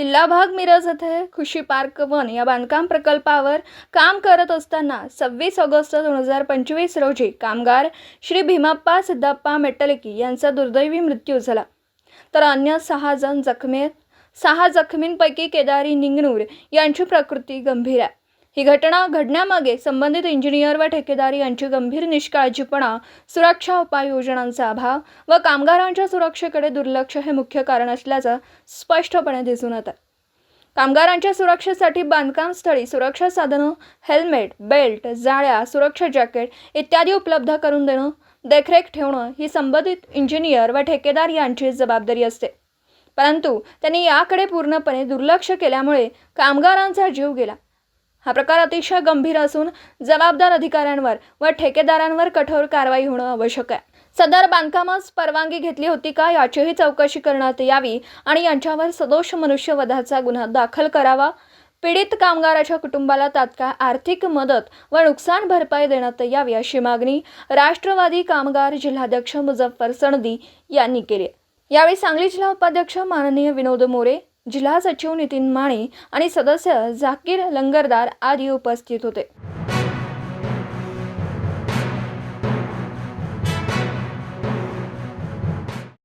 किल्ला भाग मिरज येथे खुशी पार्क वन या बांधकाम प्रकल्पावर काम करत असताना सव्वीस ऑगस्ट दोन हजार पंचवीस रोजी कामगार श्री भीमाप्पा सिद्धाप्पा मेट्टलकी यांचा दुर्दैवी मृत्यू झाला. तर अन्य सहा जण जखमी सहा जखमींपैकी केदारी निंगनूर यांची प्रकृती गंभीर आहे. ही घटना घडण्यामागे संबंधित इंजिनियर व ठेकेदार यांची गंभीर निष्काळजीपणा सुरक्षा उपाययोजनांचा अभाव व कामगारांच्या सुरक्षेकडे दुर्लक्ष हे मुख्य कारण असल्याचं स्पष्टपणे दिसून येतं कामगारांच्या सुरक्षेसाठी बांधकाम स्थळी सुरक्षा साधनं हेल्मेट बेल्ट जाळ्या सुरक्षा जॅकेट इत्यादी उपलब्ध करून देणं देखरेख ठेवणं ही संबंधित इंजिनियर व ठेकेदार यांची जबाबदारी असते. परंतु त्यांनी याकडे पूर्णपणे दुर्लक्ष केल्यामुळे कामगारांचा जीव गेला. हा प्रकार अतिशय गंभीर असून जबाबदार अधिकाऱ्यांवर व ठेकेदारांवर कठोर कारवाई होणं आवश्यक आहे. सदर बांधकामास परवानगी घेतली होती का याचीही चौकशी करण्यात यावी आणि यांच्यावर सदोष मनुष्यवधाचा गुन्हा दाखल करावा? पीडित कामगाराच्या कुटुंबाला तात्काळ आर्थिक मदत व नुकसान भरपाई देण्यात यावी अशी मागणी राष्ट्रवादी कामगार जिल्हाध्यक्ष मुझफ्फर सनदी यांनी केली यावेळी सांगली जिल्हा उपाध्यक्ष माननीय विनोद मोरे जिल्हा सचिव नितीन माने आणि सदस्य झाकीर लंगरदार आदी उपस्थित होते.